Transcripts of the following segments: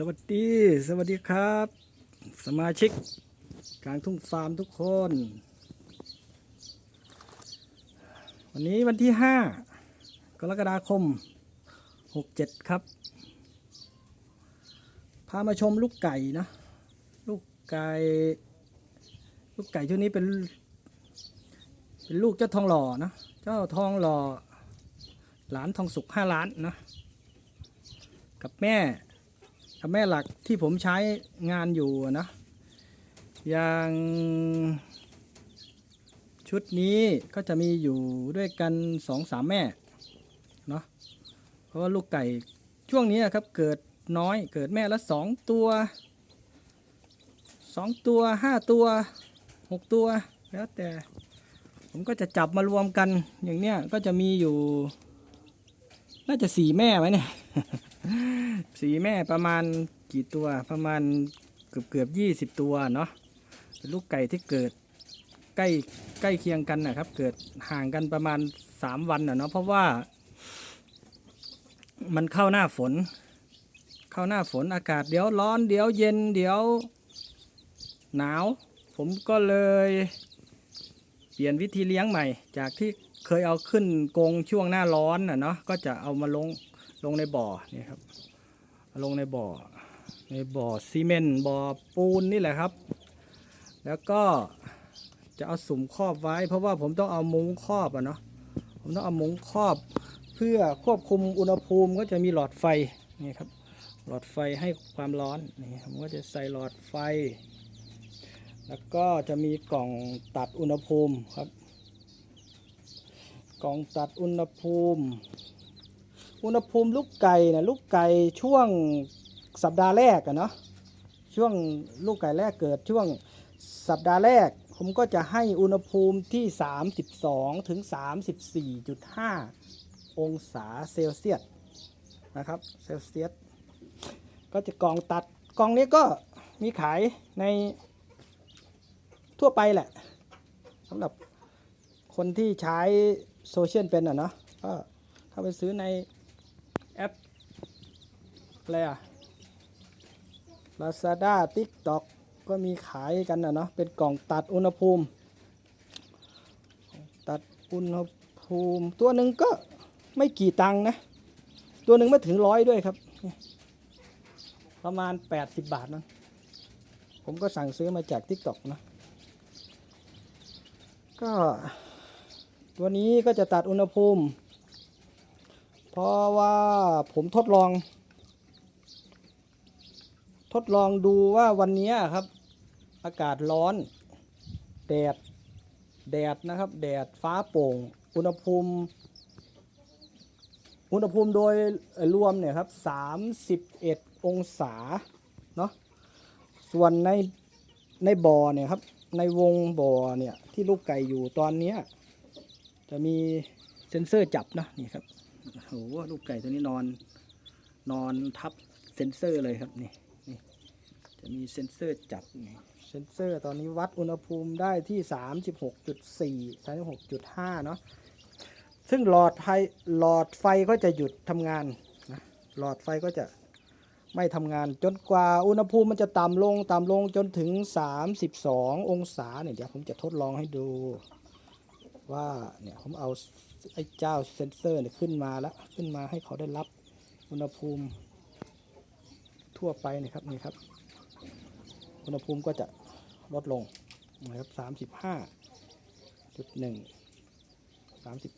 สวัสดี สวัสดีครับ สมาชิกกลางทุ่งฟาร์มทุกคน วันนี้วันที่ 5 กรกฎาคม 67 ครับ พามาชมลูกไก่นะ ลูกไก่ ลูกไก่ชุดนี้เป็น เป็นลูกเจ้าทองหล่อนะ เจ้าทองหล่อ หลานทองสุกห้าล้านนะ กับแม่ กับแม่หลักที่ผมใช้งานอยู่นะอย่างชุดนี้ก็จะมีอยู่ด้วยกันสองสามแม่เนาะเพราะว่าลูกไก่ช่วงนี้ครับเกิดน้อยเกิดแม่ละสองตัวสองตัวห้าตัวหกตัวแล้วแต่ผมก็จะจับมารวมกันอย่างเนี้ยก็จะมีอยู่ น่าจะสี่แม่ไหมเนี่ย สีแม่ประมาณกี่ตัวประมาณเกือบเกือบยี่สิบตัวเนาะเป็นลูกไก่ที่เกิดใกล้ใกล้เคียงกันนะครับ เกิดห่างกันประมาณสามวันนะเนาะเพราะว่า มันเข้าหน้าฝน เข้าหน้าฝนอากาศเดี๋ยวร้อนเดี๋ยวเย็นเดี๋ยว หนาว ผมก็เลย เปลี่ยนวิธีเลี้ยงใหม่ จากที่ เคยเอาขึ้นกงช่วงหน้าร้อนนะเนาะก็จะเอามาลงลงในบ่อนี่ครับลงในบ่อ ในบ่อซีเมนต์บ่อปูนนี่แหละครับ แล้วก็จะเอาสุ่มครอบไว้ เพราะว่าผมต้องเอามุ้งครอบอะเนาะผมต้องเอามุ้งครอบ เพื่อควบคุมอุณหภูมิก็จะมีหลอดไฟนี่ครับหลอดไฟให้ความร้อนนี่ผมก็จะใส่หลอดไฟ แล้วก็จะมีกล่องตัดอุณหภูมิครับ กล่องตัดอุณหภูมิ อุณหภูมิลูกไก่นะลูกไก่ช่วงสัปดาห์แรกอะเนาะช่วงลูกไก่แรกเกิดช่วงสัปดาห์แรก ผมก็จะให้อุณหภูมิที่ 32ถึง34.5 องศาเซลเซียสนะครับเซลเซียสก็จะกล่องตัดกล่องนี้ก็มีขายในทั่วไปแหละสำหรับคนที่ใช้ โซเชียลเป็นอะเนาะก็เข้าไปซื้อในแอปอะไรอะ Lazada TikTok ก็มีขายกันนะเนาะ เป็นกล่องตัดอุณหภูมิ ตัดอุณหภูมิ ตัวหนึ่งก็ไม่กี่ตังค์นะ ตัวหนึ่งไม่ถึงร้อยด้วยครับ ประมาณ 80 บาทนั้นผมก็สั่งซื้อมาจาก TikTok นะ ก็ ตัวนี้ก็จะตัดอุณหภูมิ เพราะว่าผมทดลอง ทดลองดูว่าวันนี้ครับ อากาศร้อน แดด แดดนะครับ แดดฟ้าโปร่ง อุณหภูมิ อุณหภูมิโดยรวมเนี่ยครับ 31 องศา เนาะ ส่วนในในบ่อเนี่ยครับ ในวงบ่อเนี่ยที่ลูกไก่อยู่ตอนเนี้ย จะมีเซ็นเซอร์จับนะนี่ครับโอ้โหลูกไก่ตัวนี้นอน นอนทับเซ็นเซอร์เลยครับนี่นี่จะมีเซ็นเซอร์จับนี่เซ็นเซอร์ตอนนี้วัดอุณหภูมิได้ที่ 36.4 36.5 เนาะซึ่งหลอดไฟหลอดไฟก็จะหยุดทำงานนะหลอดไฟก็จะไม่ทำงานจนกว่าอุณหภูมิมันจะต่ำลงต่ำลงจนถึง 32 องศาเนี่ยเดี๋ยวผมจะทดลองให้ดู ว่าเนี่ยผมเอาไอ้เจ้าเซนเซอร์เนี่ยขึ้นมาแล้วขึ้นมาให้เขาได้รับอุณหภูมิทั่วไปนะครับนี่ครับ อุณหภูมิก็จะลดลงนะครับสามสิบห้าจุดหนึ่งสามสิบ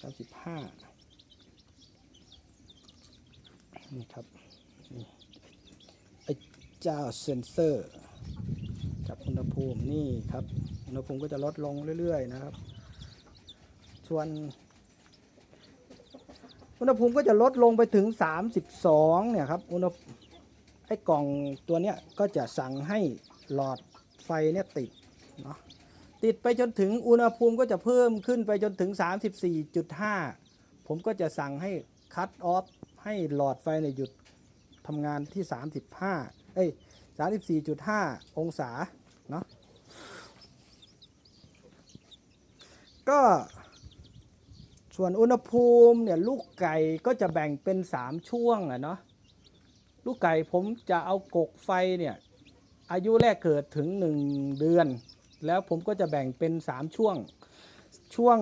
สามสิบห้านี่ครับไอ้เจ้าเซนเซอร์จับอุณหภูมินี่ครับ อุณหภูมิก็จะลดลงเรื่อย ๆ นะครับ ส่วนอุณหภูมิก็จะลดลงไปถึง 32 เนี่ยครับ อุณหไอ้กล่องตัวเนี้ยก็จะสั่งให้หลอดไฟเนี่ยติดเนาะ ติดไปจนถึงอุณหภูมิก็จะเพิ่มขึ้นไปจนถึง 34.5 ผมก็จะสั่งให้คัตออฟให้หลอดไฟเนี่ยหยุดทำงานที่ 35 เอ้ย 34.5 องศา เนาะ ก็ ส่วนอุณหภูมิเนี่ยลูกไก่ก็จะแบ่งเป็น 3 ช่วงอะเนาะลูกไก่ผมจะเอากกไฟเนี่ยอายุแรกเกิดถึงหนึ่งเดือน แล้วผมก็จะแบ่งเป็นสามช่วง ช่วง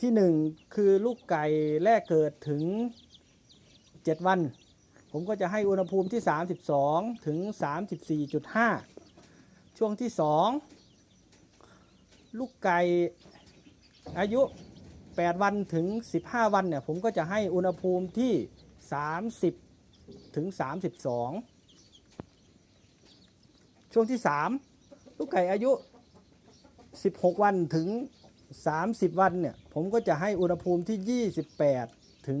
ที่หนึ่งคือลูกไก่แรกเกิดถึงเจ็ดวัน ผมก็จะให้อุณหภูมิที่ 32 ถึง 34.5 ช่วงที่ 2 ลูกไก่อายุ 8 วันถึง 15 วันเนี่ยผมก็จะให้อุณหภูมิที่ 30 ถึง 32 ช่วงที่ 3 ลูกไก่อายุ 16 วันถึง 30 วันเนี่ยผมก็จะให้อุณหภูมิที่ 28 ถึง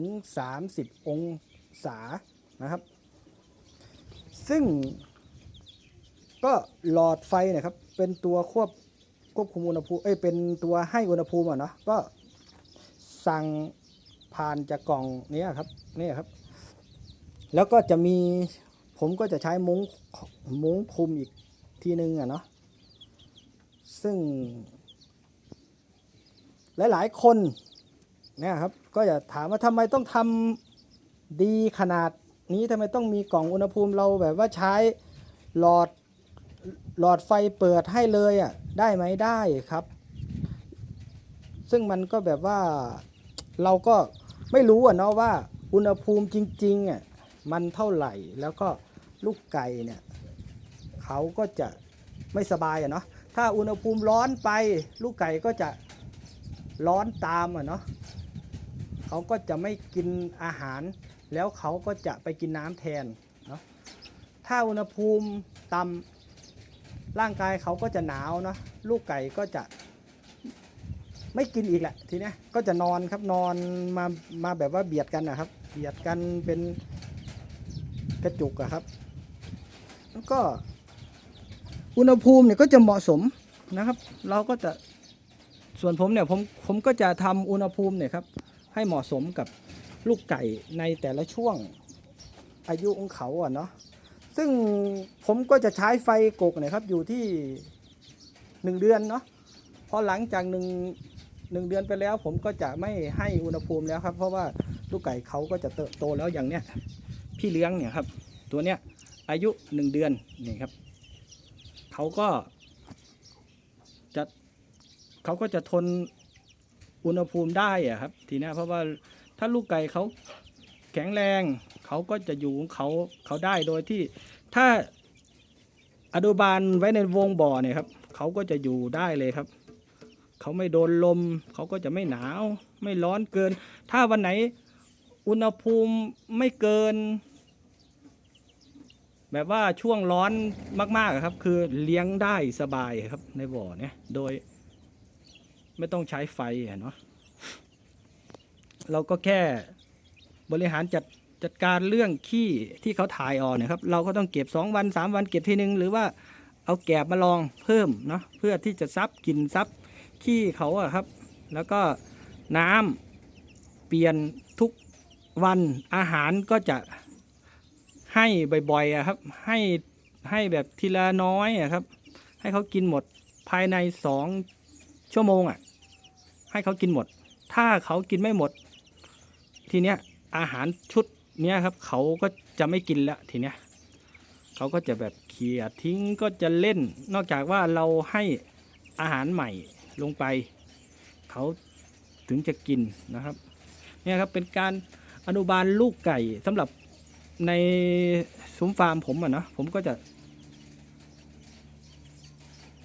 30 องศานะครับ ซึ่งก็หลอดไฟนะครับเป็นตัวควบควบคุมอุณหภูมิเอ้ยเป็นตัวให้อุณหภูมิอะเนาะก็ สั่งผ่านจากกล่องนี้ครับนี่ครับ แล้วก็จะมีผมก็จะใช้มุ้งมุ้งคลุมอีกทีนึงอะเนาะซึ่ง หลาย ๆ คนเนี่ยครับ ก็จะถามว่าทำไมต้องทำดีขนาดนี้ทำไมต้องมีกล่องอุณหภูมิเราแบบว่าใช้หลอดหลอดไฟเปิดให้เลยอะได้ไหมได้ครับ ซึ่งมันก็แบบว่า เราก็ไม่รู้อะเนาะว่าอุณหภูมิจริงๆอะมันเท่าไหร่แล้วก็ลูกไก่เนี่ยเขาก็จะไม่สบายอะเนาะถ้าอุณหภูมิร้อนไป ลูกไก่ก็จะร้อนตามอะเนาะเขาก็จะไม่กินอาหาร แล้วเขาก็จะไปกินน้ำแทนเนาะถ้าอุณหภูมิต่ำร่างกายเขาก็จะหนาวเนาะลูกไก่ก็จะ ไม่กินอีกแหละทีเนี้ยก็จะนอนครับนอนมามาแบบว่าเบียดกันนะครับ เบียดกันเป็นกระจุกอะครับ แล้วก็อุณหภูมิเนี่ยก็จะเหมาะสมนะครับ เราก็จะส่วนผมเนี่ยผมผมก็จะทำอุณหภูมิเนี่ยครับให้เหมาะสมกับลูกไก่ในแต่ละช่วงอายุของเขาอะเนาะซึ่งผมก็จะใช้ไฟกกเนี่ยครับอยู่ที่หนึ่งเดือนเนาะพอหลังจากหนึ่ง หนึ่งเดือนไปแล้ว ผมก็จะไม่ให้อุณหภูมิแล้วครับ เพราะว่าลูกไก่เขาก็จะเติบโตแล้วอย่างเนี้ยพี่เลี้ยงเนี่ยครับ ตัวเนี้ยอายุหนึ่งเดือนนี่ครับเขาก็จะเขาก็จะทนอุณหภูมิได้อะครับ ทีนี้เพราะว่าถ้าลูกไก่เขาแข็งแรงเขาก็จะอยู่ของเขาเขาได้โดยที่ถ้าอนุบาลไว้ในวงบ่อเนี่ยครับเขาก็จะอยู่ได้เลยครับ เขาไม่โดนลม เขาก็จะไม่หนาว ไม่ร้อนเกิน ถ้าวันไหนอุณหภูมิไม่เกิน แบบว่าช่วงร้อนมากๆครับ คือเลี้ยงได้สบายครับในบ่อเนี่ยโดย ไม่ต้องใช้ไฟเนาะเราก็แค่บริหารจัดจัดการเรื่องขี้ที่เขาถ่ายออกเนะครับ เราก็ต้องเก็บ 2 วัน 3 วันเก็บทีนึง หรือว่าเอาแกบมาลองเพิ่มเนาะเพื่อที่จะซับกลิ่นซับ ขี้เขาอะครับ แล้วก็น้ำเปลี่ยนทุกวันอาหารก็จะให้บ่อยๆอะครับ ให้ให้แบบทีละน้อยอะครับ ให้เขากินหมดภายในสองชั่วโมงอะให้เขากินหมด ถ้าเขากินไม่หมด ทีเนี้ยอาหารชุดเนี้ยครับ เขาก็จะไม่กินแล้วทีเนี้ยเขาก็จะแบบเขี่ยทิ้งก็จะเล่น นอกจากว่าเราให้อาหารใหม่ ลงไป เขาถึงจะกินนะครับเนี่ยครับเป็นการอนุบาลลูกไก่สำหรับในซุ้มฟาร์มผมอะนะผมก็จะ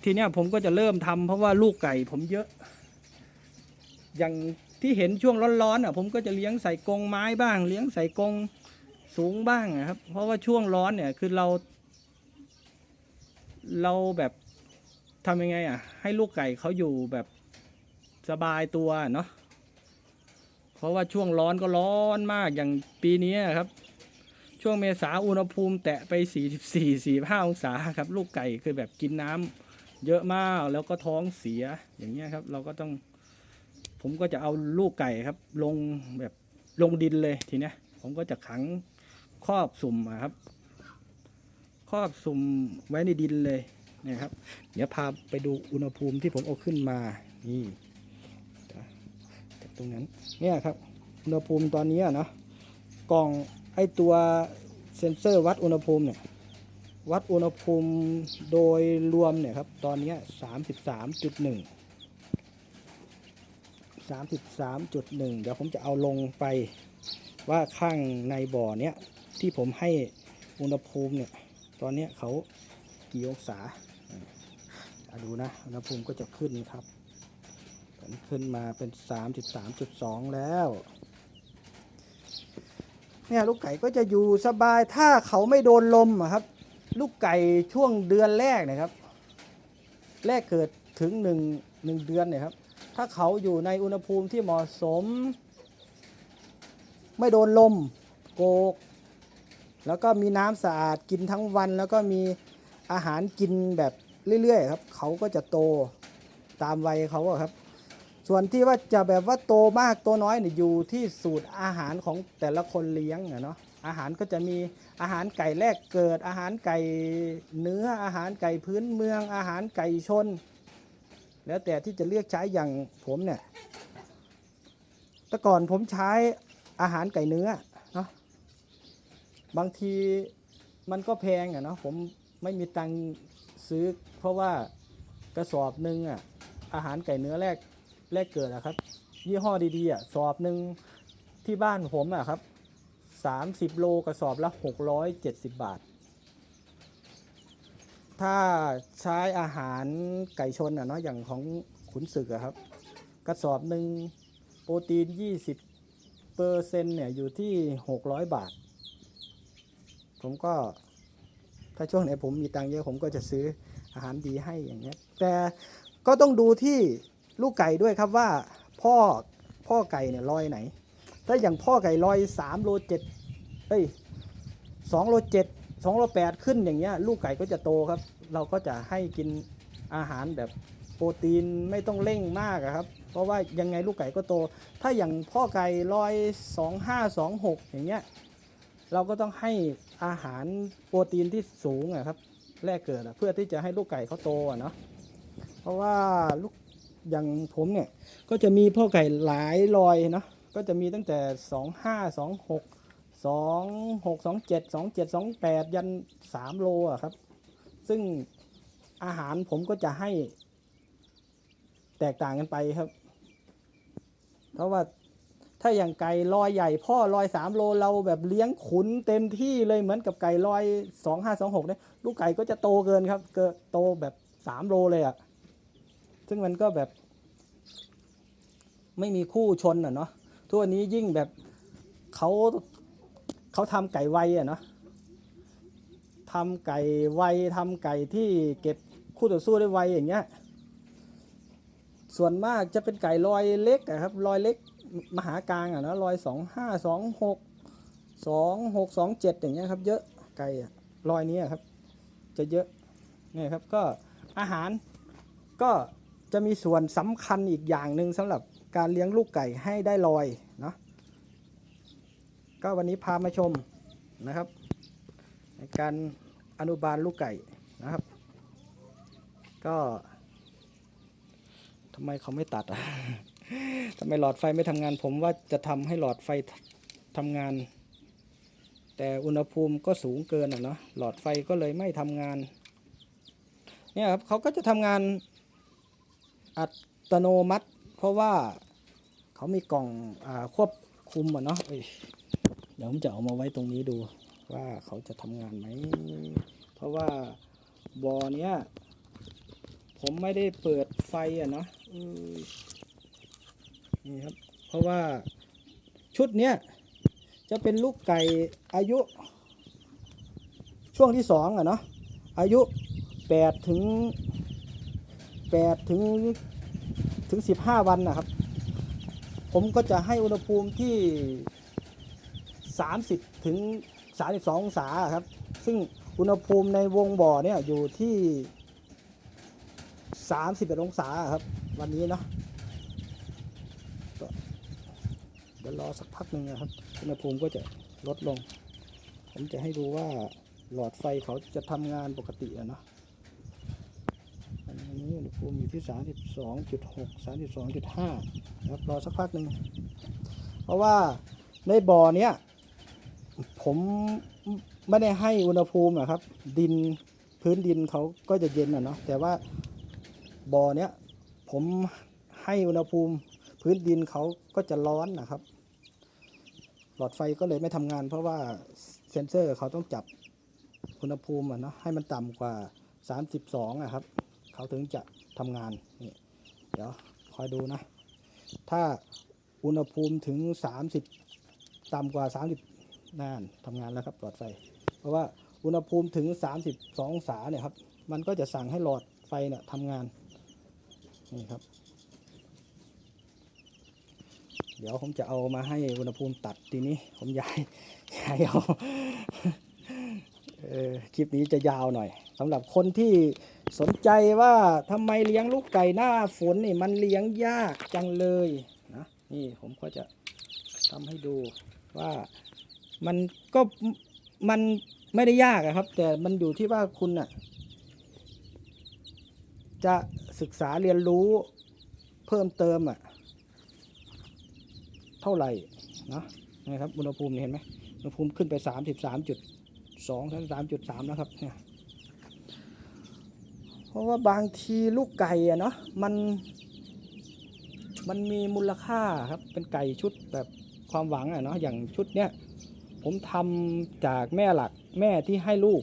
ทีเนี้ยผมก็จะเริ่มทำเพราะว่าลูกไก่ผมเยอะ อย่างที่เห็นช่วงร้อนๆอะผมก็จะเลี้ยงใส่กรงไม้บ้าง เลี้ยงใส่กรงสูงบ้างอะครับ เพราะว่าช่วงร้อนเนี่ยคือเรา เราแบบ ทำยังไงอะ ให้ลูกไก่เขาอยู่แบบสบายตัวเนาะเพราะว่าช่วงร้อนก็ร้อนมากอย่างปีนี้ครับ ช่วงเมษาอุณหภูมิแตะไป 44 45 องศาครับ ลูกไก่คือแบบกินน้ำเยอะมากแล้วก็ท้องเสียอย่างเงี้ยครับ เราก็ต้อง ผมก็จะเอาลูกไก่ครับ ลงแบบลงดินเลยทีเนี้ย ผมก็จะขังครอบสุ่มอะครับครอบสุ่มไว้ในดินเลย นะครับ เดี๋ยวพาไปดูอุณหภูมิที่ผมเอาขึ้นมา นี่จากตรงนั้น เนี่ยครับ อุณหภูมิตอนนี้นะกล่องไอตัวเซนเซอร์วัดอุณหภูมิเนี่ย วัดอุณหภูมิโดยรวมเนี่ยครับ ตอนนี้สามสิบสามจุดหนึ่งสามสิบสามจุดหนึ่งเดี๋ยวผมจะเอาลงไปว่าข้างในบ่อเนี้ยที่ผมให้อุณหภูมิเนี่ย ตอนนี้เขากี่องศา ดูนะอุณหภูมิก็จะขึ้นครับขึ้นมาเป็น 33.2 แล้ว เนี่ยลูกไก่ก็จะอยู่สบายถ้าเขาไม่โดนลมอะครับ ลูกไก่ช่วงเดือนแรกนะครับ แรกเกิดถึงหนึ่งหนึ่งเดือนเนี่ยครับ ถ้าเขาอยู่ในอุณหภูมิที่เหมาะสม ไม่โดนลมโกก แล้วก็มีน้ำสะอาดกินทั้งวัน แล้วก็มีอาหารกินแบบ เรื่อยๆครับเขาก็จะโตตามวัยเขาครับ ส่วนที่ว่าจะแบบว่าโตมากโตน้อยเนี่ยอยู่ที่สูตรอาหารของแต่ละคนเลี้ยงเนาะอาหารก็จะมีอาหารไก่แรกเกิด อาหารไก่เนื้ออาหารไก่พื้นเมือง อาหารไก่ชน แล้วแต่ที่จะเลือกใช้อย่างผมเนี่ยแต่ก่อนผมใช้อาหารไก่เนื้อเนาะบางทีมันก็แพงอะเนาะผมไม่มีตัง ซื้อ เพราะว่ากระสอบหนึ่งอะอาหารไก่เนื้อแรกแรกเกิดอะครับ ยี่ห้อดีๆอะสอบหนึ่งที่บ้านผมอะครับสามสิบโลกระสอบละหกร้อยเจ็ดสิบบาท ถ้าใช้อาหารไก่ชนอะเนาะอย่างของขุนศึกอะครับ กระสอบหนึ่งโปรตีนยี่สิบเปอร์เซ็นต์เนี่ยอยู่ที่หกร้อยบาท ผมก็ ถ้าช่วงไหนผมมีตังเยอะผมก็จะซื้ออาหารดีให้อย่างเงี้ยแต่ก็ต้องดูที่ลูกไก่ด้วยครับว่าพ่อพ่อไก่เนี่ยลอยไหน ถ้าอย่างพ่อไก่ลอย3โล7เอ้ย2โล7 2โล8ขึ้นอย่างเงี้ยลูกไก่ก็จะโตครับ เราก็จะให้กินอาหารแบบโปรตีนไม่ต้องเร่งมากครับ เพราะว่ายังไงลูกไก่ก็โต ถ้าอย่างพ่อไก่ลอย2 5 2 6อย่างเงี้ยเราก็ต้องให้ อาหารโปรตีนที่สูงอะครับแรกเกิดเพื่อที่จะให้ลูกไก่เขาโตอะเนาะเพราะว่าลูกอย่างผมเนี่ยก็จะมีพ่อไก่หลายรอยเนาะก็จะมีตั้งแต่ 2 5 2 6 2 6 2 7 2 7 2 8 ยัน 3 โลอะครับ ซึ่งอาหารผมก็จะให้แตกต่างกันไปครับ เพราะว่า ถ้าอย่างไก่ลอยใหญ่พ่อลอย3โลเราแบบเลี้ยงขุนเต็มที่เลยเหมือนกับไก่ลอย2 5 2 6เนี่ยลูกไก่ก็จะโตเกินครับ เกิดโตแบบ3โลเลยอะ่ะ ซึ่งมันก็แบบ ไม่มีคู่ชนอะเนาะทุกวันนี้ยิ่งแบบเขาเขาทำไก่ไวอะเนาะทำไก่ไวทำไก่ที่เก็บคู่ต่อสู้ได้ไวอย่างเงี้ยส่วนมากจะเป็นไก่ลอยเล็กอะครับลอยเล็ก มหากลางอะนะลอยสองห้าสองหกสองหกสองเจ็ดอย่างเงี้ยครับเยอะไก่อะลอยนี้อะครับ จะเยอะเนี่ยครับก็อาหารก็จะมีส่วนสำคัญอีกอย่างหนึ่งสำหรับการเลี้ยงลูกไก่ให้ได้ลอยเนาะก็วันนี้พามาชมนะครับ ในการอนุบาลลูกไก่นะครับ ก็ทำไมเขาไม่ตัดอะ ทำไมหลอดไฟไม่ทำงาน ผมว่าจะทำให้หลอดไฟทำงาน แต่อุณหภูมิก็สูงเกินอะเนาะหลอดไฟก็เลยไม่ทำงาน เนี่ยครับเขาก็จะทำงานอัตโนมัติ เพราะว่าเขามีกล่องอควบคุมอะเนาะเเดี๋ยวผมจะเอามาไว้ตรงนี้ดูว่าเขาจะทำงานไหม เพราะว่าบอเนี้ยผมไม่ได้เปิดไฟอะเนาะ นี่ครับ เพราะว่าชุดเนี้ยจะเป็นลูกไก่อายุ ช่วงที่สองอะเนาะอายุแปดถึงแปดถึงถึงสิบห้าวันนะครับ ผมก็จะให้อุณหภูมิที่สามสิบถึงสามสิบสององศาครับ ซึ่งอุณหภูมิในวงบ่อเนี่ยอยู่ที่สามสิบเอ็ดองศาครับ วันนี้เนาะก็เดี๋ ยวรอสักพักหนึ่งนะครับอุณหภูมิก็จะลดลง ผมจะให้ดูว่าหลอดไฟเขาจะทำงานปกติอะเนาะอันนี้อุณหภูมิอยู่ที่ 32.6 32.5นะครับรอสักพักหนึ่งเพราะว่าในบ่อเนี้ยผมไม่ได้ให้อุณหภูมิอะครับ ดินพื้นดินเขาก็จะเย็นอะเนาะแต่ว่าบ่อเนี้ยผมให้อุณหภูมิพื้นดินเขาก็จะร้อนนะครับ ลอดไฟก็เลยไม่ทำงาน เพราะว่าเซ็นเซอร์เขาต้องจับอุณหภูมิอะเนาะให้มันต่ำกว่า 32อะครับ เขาถึงจะทำงานนี่เดี๋ยวคอยดูนะ ถ้าอุณหภูมิถึง 30 ต่ำกว่า 30นานทำงานแล้วครับหลอดไฟ เพราะว่าอุณหภูมิถึง 32องศาเนี่ยครับ มันก็จะสั่งให้หลอดไฟเนี่ยทำงาน นี่ครับ เดี๋ยวผมจะเอามาให้อุณหภูมิตัดทีนี้ ผมย้ายย้ายเอาคลิปนี้จะยาวหน่อยสำหรับคนที่สนใจว่าทำไมเลี้ยงลูกไก่หน้าฝนนี่มันเลี้ยงยากจังเลยนะนี่ผมก็จะทำให้ดูว่ามันก็มันไม่ได้ยากครับ แต่มันอยู่ที่ว่าคุณน่ะจะศึกษาเรียนรู้เพิ่มเติมอะ เท่าไหร่นะนะครับอุณหภูมิเห็นไหมอุณหภูมิขึ้นไป 33จุดสองถึงสามจุดสามนะครับเนี่ยเพราะว่าบางทีลูกไก่อะเนาะมันมันมีมูลค่าครับเป็นไก่ชุดแบบความหวังอะเนาะอย่างชุดเนี้ยผมทำจากแม่หลักแม่ที่ให้ลูก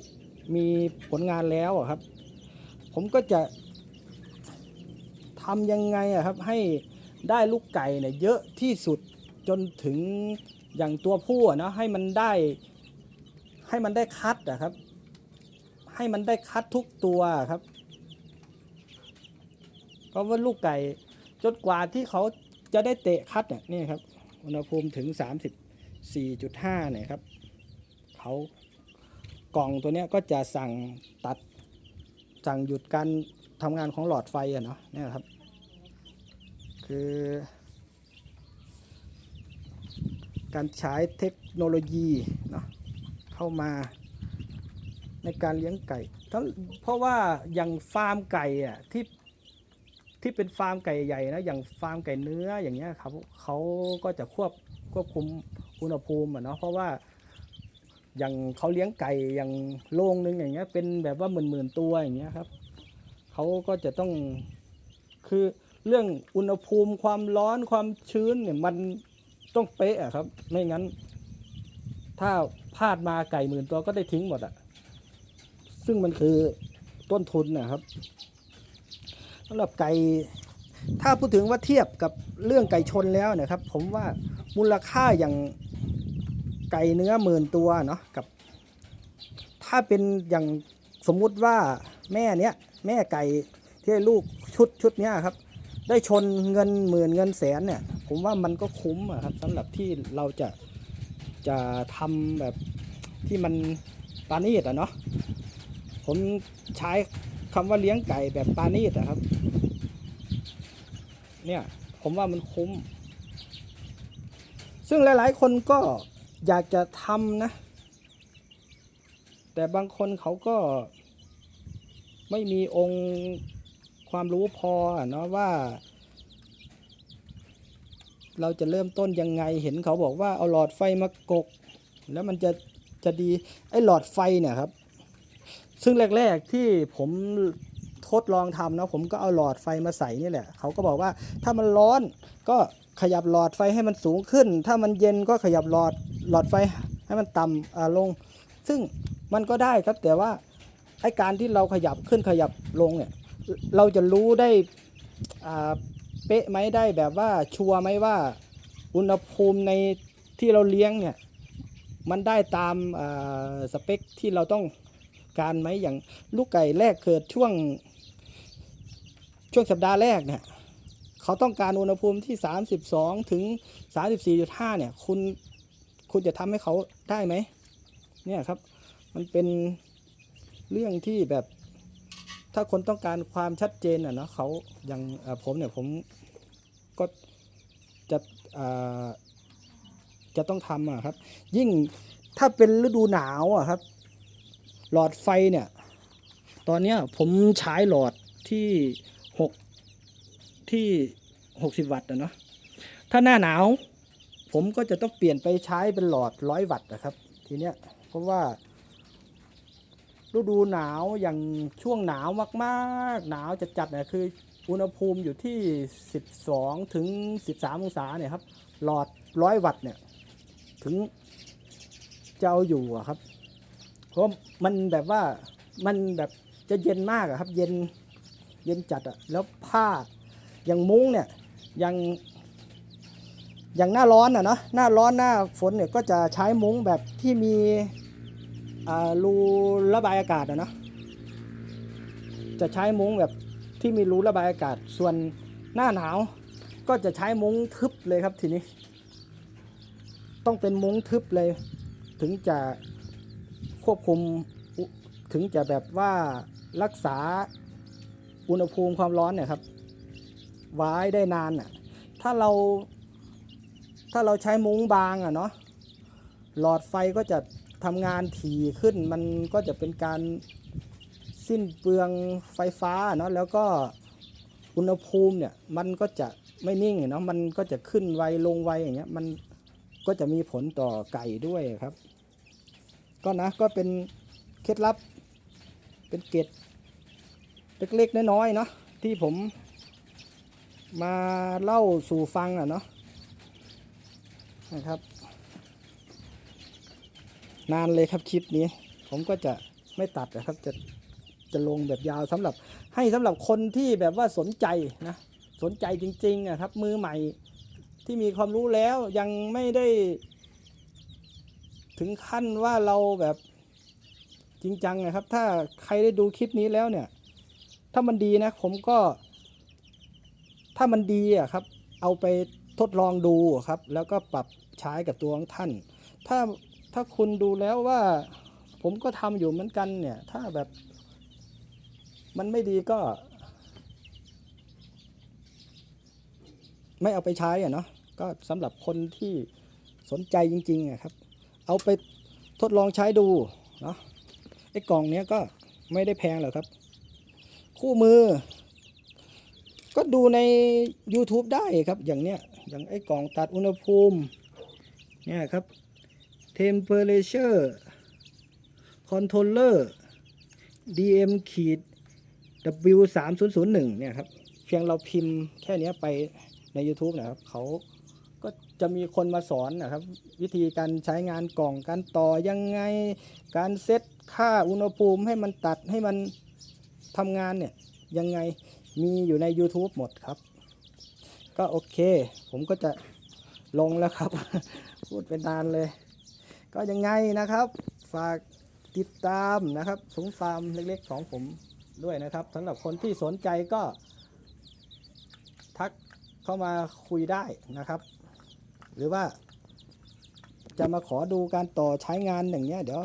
มีผลงานแล้วอะครับ ผมก็จะทำยังไงอะครับให้ได้ลูกไก่เนี่ยเยอะที่สุด จนถึงอย่างตัวผู้เนาะให้มันได้ให้มันได้คัดอะครับ ให้มันได้คัดทุกตัวครับ เพราะว่าลูกไก่จนกว่าที่เขาจะได้เตะคัดเนี่ยนี่ครับอุณหภูมิถึง 34.5เนี่ยครับเขากล่องตัวเนี้ยก็จะสั่งตัดสั่งหยุดการทำงานของหลอดไฟอะเนาะเนี่ยครับ คือ การใช้เทคโนโลยีเนาะเข้ามาในการเลี้ยงไก่ทั้งเพราะว่าอย่างฟาร์มไก่อะที่ที่เป็นฟาร์มไก่ใหญ่นะอย่างฟาร์มไก่เนื้ออย่างเงี้ยครับเขาก็จะควบควบคุมอุณหภูมิอะเนาะเพราะว่าอย่างเขาเลี้ยงไก่อย่างโรงนึงอย่างเงี้ยเป็นแบบว่าหมื่นหมื่นตัวอย่างเงี้ยครับเขาก็จะต้องคือเรื่องอุณหภูมิความร้อนความชื้นเนี่ยมัน ต้องเป๊ะอะครับ ไม่งั้น ถ้าพลาดมาไก่หมื่นตัวก็ได้ทิ้งหมดอะซึ่งมันคือต้นทุนนะครับสำหรับไก่ถ้าพูดถึงว่าเทียบกับเรื่องไก่ชนแล้วนะครับ ผมว่ามูลค่าอย่างไก่เนื้อหมื่นตัวเนาะกับ ถ้าเป็นอย่างสมมุติว่าแม่เนี้ยแม่ไก่ที่ให้ลูกชุดชุดเนี้ยครับ ได้ชนเงินหมื่นเงินแสนเนี่ย ผมว่ามันก็คุ้มอะครับสำหรับที่เราจะจะทำแบบที่มันปานีตอะเนาะผมใช้คำว่าเลี้ยงไก่แบบปานีตอะครับ เนี่ยผมว่ามันคุ้ม ซึ่งหลาย ๆ คนก็อยากจะทำนะ แต่บางคนเขาก็ไม่มีองค์ความรู้พอเนาะว่า เราจะเริ่มต้นยังไง เห็นเขาบอกว่าเอาหลอดไฟมากก แล้วมันจะจะดีไอ้หลอดไฟเนี่ยครับ ซึ่งแรกๆที่ผมทดลองทำนะผมก็เอาหลอดไฟมาใส่นี่แหละ เขาก็บอกว่าถ้ามันร้อนก็ขยับหลอดไฟให้มันสูงขึ้น ถ้ามันเย็นก็ขยับหลอดหลอดไฟให้มันต่ำอ่าลง ซึ่งมันก็ได้ครับแต่ว่าไอ้การที่เราขยับขึ้นขยับลงเนี่ยเราจะรู้ได้อ่า เป๊ะไหมได้แบบว่าชัวร์ไหมว่า อุณหภูมิในที่เราเลี้ยงเนี่ยมันได้ตามาสเปคที่เราต้องการไหมอย่างลูกไก่แรกเกิดช่วง ช่วงสัปดาห์แรกเนี่ยเขาต้องการอุณหภูมิที่ 32 ถึง 34.5 เนี่ย คุณคุณจะทำให้เขาได้ไหมเนี่ยครับ มันเป็นเรื่องที่แบบ ถ้าคนต้องการความชัดเจนอะเนาะเขาอย่างผมเนี่ยผมก็จะจะต้องทำอะครับ ยิ่งถ้าเป็นฤดูหนาวอะครับ หลอดไฟเนี่ย ตอนเนี้ยผมใช้หลอดที่หกที่หกสิบวัตต์อะเนาะถ้าหน้าหนาว ผมก็จะต้องเปลี่ยนไปใช้เป็นหลอดร้อยวัตต์นะครับ ทีเนี้ยเพราะว่า ฤดูหนาวอย่างช่วงหนาวมากๆ หนาวจะจัดๆเนี่ยคืออุณหภูมิอยู่ที่ 12 ถึง 13 องศาเนี่ยครับ หลอดร้อยวัตต์เนี่ย ถึงจะเอาอยู่อะครับ เพราะมันแบบว่ามันแบบจะเย็นมากอะครับ เย็นเย็นจัดอะแล้วผ้าอย่างมุ้งเนี่ยอย่างอย่างหน้าร้อนอะเนาะหน้าร้อนหน้าฝนเนี่ยก็จะใช้มุ้งแบบที่มี รูระบายอากาศอะนะจะใช้มุ้งแบบที่มีรูระบายอากาศส่วนหน้าหนาว ก็จะใช้มุ้งทึบเลยครับทีนี้ ต้องเป็นมุ้งทึบเลย ถึงจะควบคุมถึงจะแบบว่ารักษาอุณหภูมิความร้อนเนี่ยครับ ไว้ได้นานอะถ้าเราถ้าเราใช้มุ้งบางอะเนาะหลอดไฟก็จะ ทำงานถี่ขึ้นมันก็จะเป็นการสิ้นเปลืองไฟฟ้าเนาะแล้วก็อุณหภูมิเนี่ยมันก็จะไม่นิ่งเนาะมันก็จะขึ้นไวลงไวอย่างเงี้ยมันก็จะมีผลต่อไก่ด้วยครับ ก็นะก็เป็นเคล็ดลับเป็นเกร็ดเล็กๆน้อยๆเนาะที่ผมมาเล่าสู่ฟังอะเนาะนะครับ นานเลยครับคลิปนี้ ผมก็จะไม่ตัดนะครับจะจะลงแบบยาวสำหรับให้สำหรับคนที่แบบว่าสนใจนะสนใจจริงๆอะครับ มือใหม่ที่มีความรู้แล้วยังไม่ได้ ถึงขั้นว่าเราแบบจริงจังนะครับ ถ้าใครได้ดูคลิปนี้แล้วเนี่ย ถ้ามันดีนะผมก็ ถ้ามันดีอะครับ เอาไปทดลองดูครับ แล้วก็ปรับใช้กับตัวของท่าน ถ้า ถ้าคุณดูแล้วว่า ผมก็ทำอยู่เหมือนกันเนี่ย ถ้าแบบ มันไม่ดีก็ ไม่เอาไปใช้อะเนาะก็สำหรับคนที่สนใจจริงๆอะครับ เอาไปทดลองใช้ดูเนาะไอ้กล่องเนี้ยก็ไม่ได้แพงหรอกครับ คู่มือ ก็ดูใน YouTube ได้ครับ อย่างเนี้ยอย่างไอ้กล่องตัดอุณหภูมิ เนี่ยครับ temperature controller dm ขีด w 3 0 0 1เนี่ยครับ เพียงเราพิมพ์แค่เนี้ยไปใน YouTube นะครับ เขาก็จะมีคนมาสอนนะครับ วิธีการใช้งานกล่องการต่อยังไงการเซตค่าอุณหภูมิให้มันตัดให้มันทำงานเนี่ย ยังไงมีอยู่ใน YouTube หมดครับ ก็โอเค ผมก็จะลงแล้วครับ พูดเป็นนานเลย ก็ยังไงนะครับ ฝากติดตามนะครับสงฟาร์มเล็กๆของผมด้วยนะครับสำหรับคนที่สนใจก็ ทักเข้ามาคุยได้นะครับ หรือว่า จะมาขอดูการต่อใช้งานอย่างเงี้ยเดี๋ยว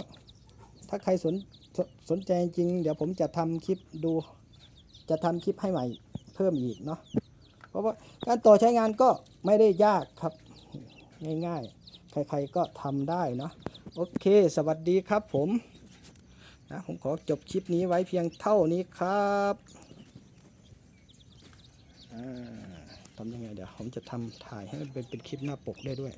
ถ้าใครสนสสนใจจริง เดี๋ยวผมจะทำคลิปดู จะทำคลิปให้ใหม่เพิ่มอีกเนาะเพราะว่าการต่อใช้งานก็ไม่ได้ยากครับง่าย ๆ ใครๆก็ทำได้เนาะโอเค สวัสดีครับผมนะผมขอจบคลิปนี้ไว้เพียงเท่านี้ครับทำยังไงเดี๋ยวผมจะทำถ่ายให้มันเป็นเป็นคลิปหน้าปกได้ด้วย